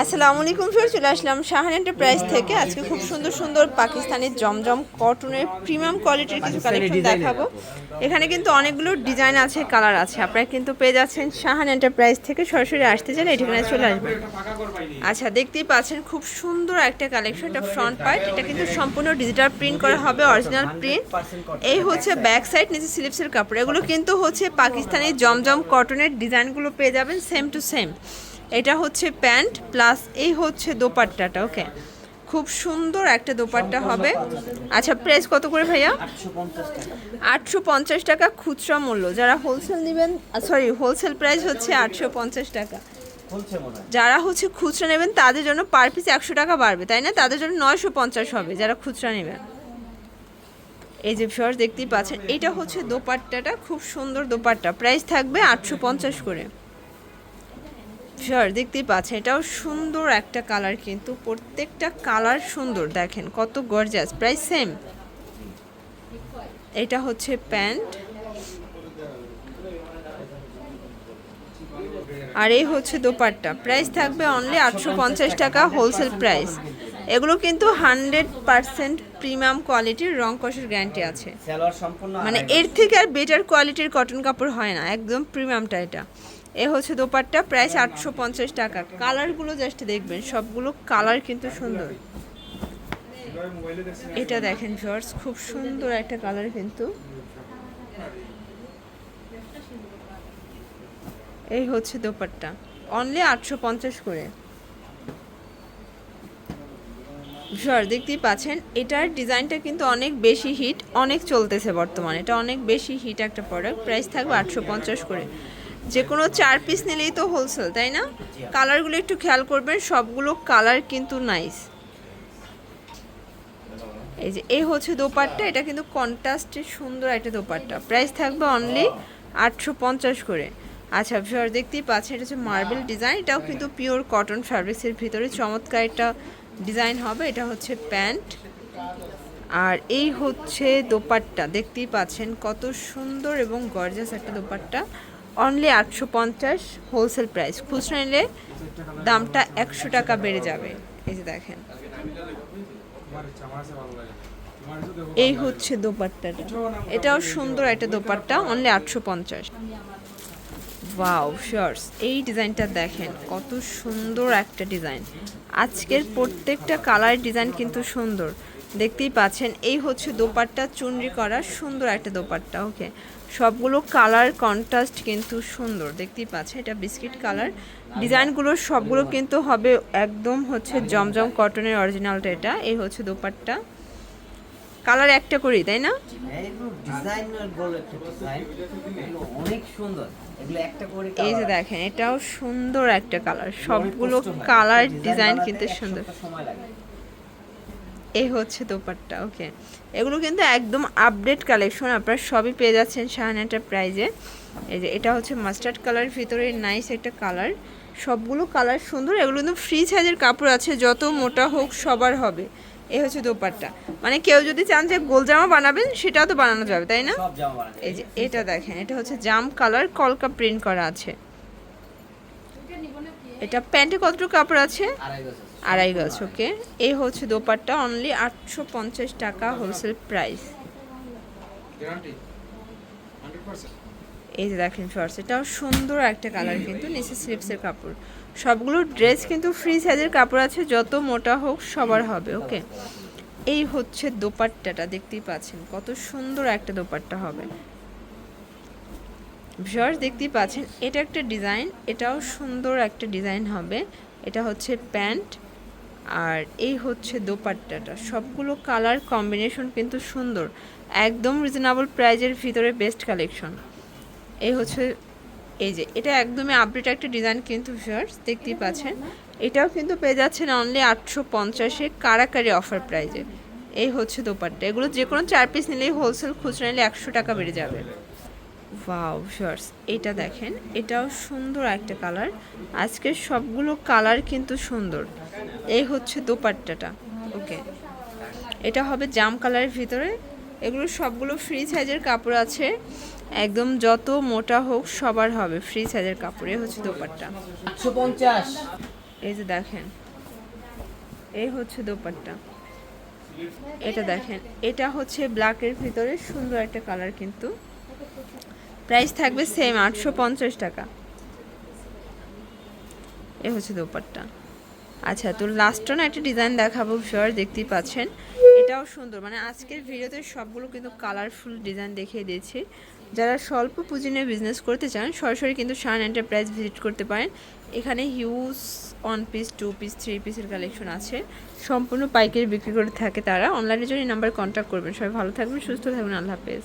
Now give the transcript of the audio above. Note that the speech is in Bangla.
আসসালামু আলাইকুম স্যার চলে আসলাম শাহান এন্টারপ্রাইজ থেকে। আজকে খুব সুন্দর সুন্দর পাকিস্তানি জমজম কটনের প্রিমিয়াম কোয়ালিটির কিছু কালেকশন দেখাবো। এখানে কিন্তু অনেকগুলো ডিজাইন আছে কালার আছে। আপনারা কিন্তু পেয়ে যাচ্ছেন শাহান এন্টারপ্রাইজ থেকে। সরাসরি আসতে চাইলে ঠিকানায় চলে আসবেন। আচ্ছা দেখতেই পাচ্ছেন খুব সুন্দর একটা কালেকশন এটা ফ্রন্ট পার্ট এটা কিন্তু সম্পূর্ণ ডিজিটাল প্রিন্ট করা হবে অরিজিনাল প্রিন্ট এই হচ্ছে ব্যাক সাইড নিচে স্লিপসের কাপড়। এগুলো কিন্তু হচ্ছে পাকিস্তানি জমজম কটনের ডিজাইনগুলো পেয়ে যাবেন সেম টু সেম এটা হচ্ছে প্যান্ট, প্লাস এই হচ্ছে দোপাট্টাটা, ওকে? খুব সুন্দর একটা দোপাট্টা হবে। আচ্ছা প্রাইস কত করে ভাইয়া? আটশো পঞ্চাশ টাকা খুচরা মূল্য। যারা হোলসেল নেবেন সরি হোলসেল প্রাইস হচ্ছে আটশো পঞ্চাশ টাকা। যারা হচ্ছে খুচরা নেবেন, তাদের জন্য পার পিস একশো টাকা বাড়বে, তাই না? তাদের জন্য নয়শো পঞ্চাশ হবে, যারা খুচরা নেবেন। এই যে ফিওর দেখতেই পাচ্ছেন, এটা হচ্ছে দোপাট্টাটা, খুব সুন্দর দোপাট্টা। প্রাইস থাকবে আটশো পঞ্চাশ করে। শিওর দেখতেই পাচ্ছেন এটাও সুন্দর একটা কালার কিন্তু প্রত্যেকটা কালার সুন্দর দেখেন কত গর্জাস প্রাইস সেম এটা হচ্ছে প্যান্ট। আর এই হচ্ছে দোপাট্টা প্রাইস থাকবে অনলি আটশো পঞ্চাশ টাকা হোলসেল প্রাইস এগুলো কিন্তু হান্ড্রেড পার্সেন্ট প্রিমিয়াম কোয়ালিটির রং কষের গ্যারান্টি আছে। মানে এর থেকে আর বেটার কোয়ালিটির কটন কাপড় হয় না একদম প্রিমিয়ামটা এটা। এ হচ্ছে দোপাট্টা, প্রাইস আটশো পঞ্চাশ টাকা। কালারগুলো জাস্ট দেখবেন, সবগুলো কালার কিন্তু সুন্দর। এটা দেখেন জর্জ খুব সুন্দর একটা কালার কিন্তু। এই হচ্ছে দোপাট্টা অনলি আটশো পঞ্চাশ করে। সর দেখতেই পাচ্ছেন, এটার ডিজাইনটা কিন্তু অনেক বেশি হিট, অনেক চলতেছে বর্তমানে। এটা অনেক বেশি হিট একটা প্রোডাক্ট প্রাইস থাকবে আটশো পঞ্চাশ করে। যে কোনো চার পিস নিলেই তো হোলসেল তাই না? কালারগুলো একটু খেয়াল করবেন, সবগুলো কালার কিন্তু নাইস এই যে, এই হচ্ছে দোপাট্টা, এটা কিন্তু কন্ট্রাস্টের সুন্দর একটা দোপাট্টা। প্রাইস থাকবে অনলি আটশো পঞ্চাশ করে। আচ্ছা ভিউয়ার, দেখতেই পাচ্ছেন, এটা হচ্ছে মার্বেল ডিজাইন এটাও কিন্তু পিওর কটন ফ্যাব্রিক্সের ভিতরে। চমৎকার একটা ডিজাইন হবে, এটা হচ্ছে প্যান্ট। আর এই হচ্ছে দোপাট্টা, দেখতেই পাচ্ছেন কত সুন্দর এবং গর্জাস একটা দোপাট্টা। অনলি আটশো পঞ্চাশ হোলসেল প্রাইস খুচরা নিলে দামটা একশো টাকা বেড়ে যাবে। এই যে দেখেন। এই হচ্ছে দোপাট্টাটা। এটাও সুন্দর একটা দোপাট্টা অনলি আটশো পঞ্চাশ। ওয়াও শিওর্স এই ডিজাইনটা দেখেন, কত সুন্দর একটা ডিজাইন। আজকের প্রত্যেকটা কালার ডিজাইন কিন্তু সুন্দর। দেখতেই পাচ্ছেন এই হচ্ছে দোপাট্টা চুনরি করা সুন্দর একটা দোপাট্টা ওকে সবগুলো কালার কন্ট্রাস্ট কিন্তু সুন্দর দেখতেই পাচ্ছেন এটা বিস্কিট কালার ডিজাইনগুলো সবগুলো কিন্তু হবে একদম হচ্ছে জমজম কটনের অরিজিনালটা এটা এই হচ্ছে দোপাট্টা। কালার একটা করি তাই না? এই যে দেখেন এটাও সুন্দর একটা কালার সবগুলো। কালার ডিজাইন কিন্তু সুন্দর। সময় লাগে। এই হচ্ছে দোপাট্টা ওকে এগুলো কিন্তু একদম আপডেট কালেকশন আপনারা সবই পেয়ে যাচ্ছেন শাহান প্রাইজে এই যে এটা হচ্ছে মাস্টার্ড কালার ভিতরে নাইস একটা কালার সবগুলো কালার সুন্দর এগুলো কিন্তু ফ্রি সাইজের কাপড় আছে যত মোটা হোক সবার হবে। এই হচ্ছে দোপাট্টা। মানে কেউ যদি চান যে গোল জামা বানাবেন সেটাও তো বানানো যাবে তাই না? এই যে এটা দেখেন এটা হচ্ছে জাম কালার কলকা প্রিন্ট করা আছে। এটা প্যান্টে কতটুকু কাপড় আছে। আড়াই গজ গাছ ওকে এই হচ্ছে দোপাট্টা অনলি আটশো পঞ্চাশ টাকা হোলসেল প্রাইস এই যে দেখেন শর্টস এটাও সুন্দর একটা কালার কিন্তু নিচে স্লিপসের কাপড়। সবগুলো ড্রেস কিন্তু ফ্রি সাইজের কাপড় আছে যত মোটা হোক সবার হবে ওকে এই হচ্ছে দোপাট্টাটা দেখতেই পাচ্ছেন কত সুন্দর একটা দোপাট্টা হবে। ভিউয়ার্স দেখতেই পাচ্ছেন এটা একটা ডিজাইন এটাও সুন্দর একটা ডিজাইন হবে। এটা হচ্ছে প্যান্ট আর এই হচ্ছে দোপাট্টাটা। সবগুলো কালার কম্বিনেশন কিন্তু সুন্দর। একদম রিজনেবল প্রাইজের ভিতরে বেস্ট কালেকশন এই হচ্ছে, এই যে, এটা একদমই আপডেট একটা ডিজাইন কিন্তু ভিউয়ার্স দেখতেই পাচ্ছেন। এটাও কিন্তু পেয়ে যাচ্ছেন অনলি আটশো পঞ্চাশে কারাকারি অফার প্রাইজে এই হচ্ছে দোপাট্টা। এগুলো যে কোনো চার পিস নিলেই হোলসেল খুচরা নিলে একশো টাকা বেড়ে যাবে। ওয়াও শর্টস এটা দেখেন, এটাও সুন্দর একটা কালার আজকের সবগুলো কালার কিন্তু সুন্দর। এই হচ্ছে দোপাট্টাটা ওকে। এটা হবে জাম কালারের ভিতরে। এগুলো সবগুলো ফ্রি সাইজের কাপড় আছে। একদম যত মোটা হোক সবার হবে ফ্রি সাইজের কাপড়। এ হচ্ছে দোপাট্টা। এই যে দেখেন এই হচ্ছে দোপাট্টা। এটা দেখেন এটা হচ্ছে ব্ল্যাকের ভিতরে সুন্দর একটা কালার কিন্তু। প্রাইস থাকবে সেম আটশো পঞ্চাশ টাকা। এ হচ্ছে দোপাট্টা। আচ্ছা তো লাস্টও না একটা ডিজাইন দেখাবো শিওর দেখতেই পাচ্ছেন। এটাও সুন্দর। মানে আজকের ভিডিওতে সবগুলো কিন্তু কালারফুল ডিজাইন দেখিয়ে দিয়েছি। যারা স্বল্প পুঁজি নিয়ে বিজনেস করতে চান, সরাসরি কিন্তু শান এন্টারপ্রাইজ ভিজিট করতে পারেন। এখানে huge one piece two piece three পিসের কালেকশন আছে। সম্পূর্ণ পাইকারি বিক্রি করে থাকে তারা। অনলাইনের জন্য নাম্বার কন্ট্যাক্ট করবেন। সবাই ভালো থাকবেন, সুস্থ থাকবেন। আল্লাহ হাফেজ।